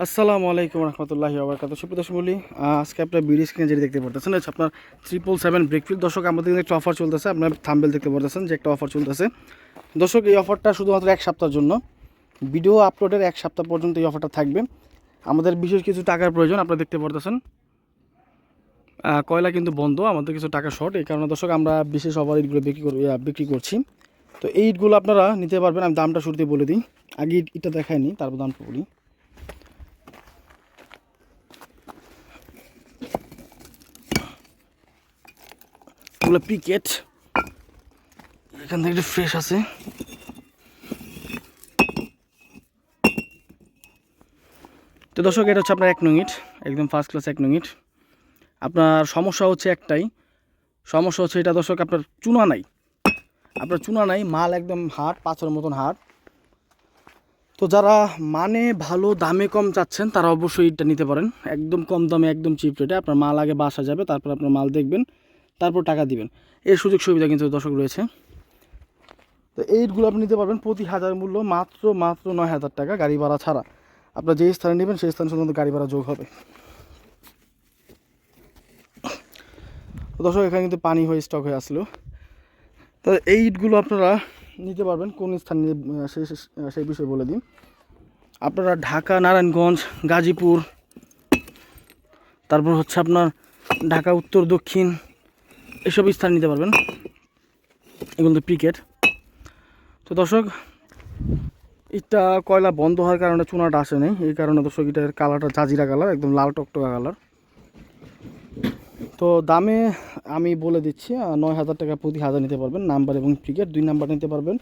আসসালামু আলাইকুম রহমতুল্লাহি আবরকাত বলি আজকে আপনার বিডি স্ক্রিনে যেটি দেখতে পারতেছেন হচ্ছে আপনার ট্রিপল সেভেন ব্রেকফিল দর্শক, আমাদের একটা অফার চলতেছে, আপনার থাম্বেল দেখতে পারতেছেন যে একটা অফার চলতেছে। দর্শক, এই অফারটা শুধুমাত্র এক সপ্তাহের জন্য। ভিডিও আপলোডের এক সপ্তাহ পর্যন্ত এই অফারটা থাকবে। আমাদের বিশেষ কিছু টাকার প্রয়োজন, আপনারা দেখতে পারতেছেন। কয়লা কিন্তু বন্ধ, আমাদের কিছু টাকা শর্ট এই কারণে দর্শক, আমরা বিশেষ অফার ইটগুলো বিক্রি করি বিক্রি করছি। তো এই ইটগুলো আপনারা নিতে পারবেন, আমি দামটা শুরুতে বলে দিই। আগে ইট- ইটটা দেখায়নি তারপর দামটা বলি। এগুলো পিকেট এখান থেকে একটু ফ্রেশ আছে। তো দর্শক, এটা হচ্ছে আপনার এক নং ইট একদম ফার্স্ট ক্লাস এক নং ইট আপনার সমস্যা হচ্ছে একটাই, সমস্যা হচ্ছে এটা দর্শক, আপনার চুনা নাই। আপনার চুনা নাই, মাল একদম হাট পাথরের মতন হাট। তো যারা মানে ভালো, দামে কম চাচ্ছেন, তারা অবশ্যই এটা নিতে পারেন। একদম কম দামে, একদম চিপ রেটে আপনার মাল আগে বাসা যাবে, তারপর আপনার মাল দেখবেন। তারপর টাকা দিবেন। এর সুযোগ সুবিধা কিন্তু দর্শক রয়েছে। তো এইটগুলো আপনি নিতে পারবেন প্রতি হাজার মূল্য মাত্র মাত্র নয় হাজার টাকা গাড়ি ভাড়া ছাড়া। আপনার যেই স্থানে নেবেন সেই স্থানে শুধুমাত্র গাড়ি ভাড়া যোগ হবে। দর্শক, এখানে কিন্তু পানি হয়ে স্টক হয়ে আসলো। তো এই ইটগুলো আপনারা নিতে পারবেন কোন স্থানে সেই- সেই বিষয়ে বলে দিন আপনারা ঢাকা, নারায়ণগঞ্জ, গাজীপুর, তারপর হচ্ছে আপনার ঢাকা, উত্তর, দক্ষিণ এসব স্থান নিতে পারবেন। এগুলো তো পিকেট। তো দর্শক এটা কয়লা বন্ধ হওয়ার কারণে চুনাটা আসে নাই এই কারণে দর্শক এটার কালারটা জাজিরা কালার, একদম লাল টকটকা কালার। তো দামে আমি বলে দিচ্ছি নয় হাজার টাকা প্রতি হাজার নিতে পারবেন, নাম্বার এবং ক্রিকেট দুই নাম্বার নিতে পারবেন,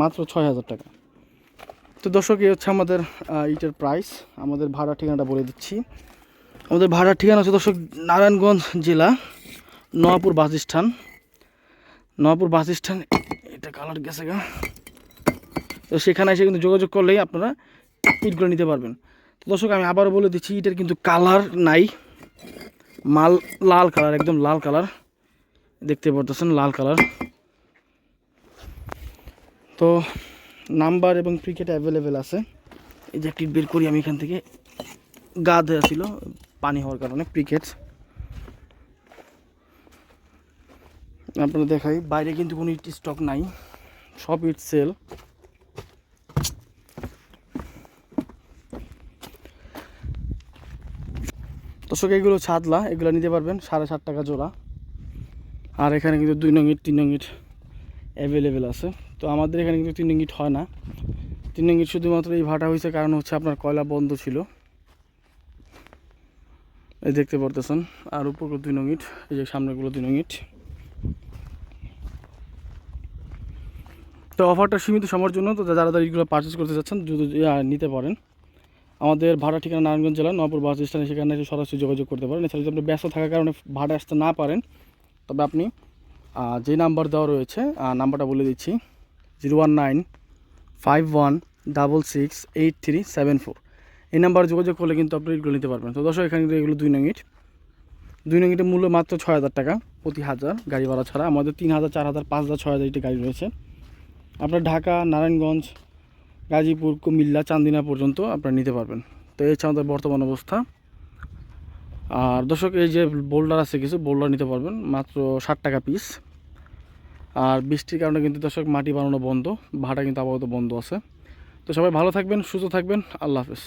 মাত্র ছয় হাজার টাকা। তো দর্শক, এই হচ্ছে আমাদের ইটের প্রাইস আমাদের ভাড়া ঠিকানাটা বলে দিচ্ছি। আমাদের ভাড়ার ঠিকানা হচ্ছে দর্শক, নারায়ণগঞ্জ জেলা। Nayapur bus stand. Nayapur bus stand, এটা কালার গেছে গা। তো সেখানে এসে কিন্তু যোগাযোগ করলেই আপনারা ইটগুলো নিতে পারবেন। তো দর্শক, আমি আবারও বলে দিচ্ছি, ইটের কিন্তু কালার নাই। মাল লাল কালার, একদম লাল কালার। দেখতে পারতেছেন, লাল কালার। তো নাম্বার এবং ক্রিকেট অ্যাভেলেবেল আছে। এই যে একটি বের করি আমি এখান থেকে। গা ধোয়া ছিল, পানি হওয়ার কারণে ক্রিকেট। আপনারা দেখাই। বাইরে কিন্তু কোনো ইট স্টক নাই। সব ইট সেল দর্শক, এগুলো ছাদলা, এগুলো নিতে পারবেন, সাড়ে সাত টাকা জোড়া। আর এখানে কিন্তু দুই নং ইট তিন নং ইট অ্যাভেলেবেল আছে। তো আমাদের এখানে কিন্তু তিন নং ইট হয় না। তিন নং ইট শুধুমাত্র এই ভাটা হয়েছে, কারণ হচ্ছে আপনার কয়লা বন্ধ ছিল। এই দেখতে পারতেছেন। আর উপর দুই নং ইট এই যে সামনেগুলো দুই নং ইট তো অফারটা সীমিত সময়ের জন্য, তো যারা যারা এইগুলো পারচেস করতে চাচ্ছেন যদি নিতে পারেন। আমাদের ভাড়া ঠিকানা নারায়ণগঞ্জ জেলা, নবপুর বাস স্ট্যান্ডে সেখানে সরাসরি যোগাযোগ করতে পারেন। এছাড়া যদি আপনি ব্যস্ত থাকার কারণে ভাড়া আসতে না পারেন, তবে আপনি যে নাম্বার দেওয়া রয়েছে নাম্বারটা বলে দিচ্ছি zero one nine five one double six eight three seven four এই নাম্বারে যোগাযোগ করলে কিন্তু আপনি এগুলো নিতে পারবেন। তো দর্শক, এখানে এগুলো দুই নঙ্গিট দুই নঙ্গিটের মূল্য মাত্র ছয় হাজার টাকা প্রতি হাজার গাড়ি ভাড়া ছাড়া। আমাদের তিন হাজার, চার হাজার, পাঁচ হাজার, ছয় হাজার গাড়ি রয়েছে। আপনার ঢাকা, নারায়ণগঞ্জ, গাজীপুর, কুমিল্লা, চান্দিনা পর্যন্ত আপনারা নিতে পারবেন। তো এই হচ্ছে আমাদের বর্তমান অবস্থা। আর দর্শক, এই যে বোল্ডার আছে কিছু, বোল্ডার নিতে পারবেন, মাত্র ষাট টাকা পিস আর বৃষ্টির কারণে কিন্তু দর্শক, মাটি বানানো বন্ধ ভাড়া কিন্তু আপাতত বন্ধ আছে। তো সবাই ভালো থাকবেন, সুস্থ থাকবেন, আল্লাহ হাফেজ।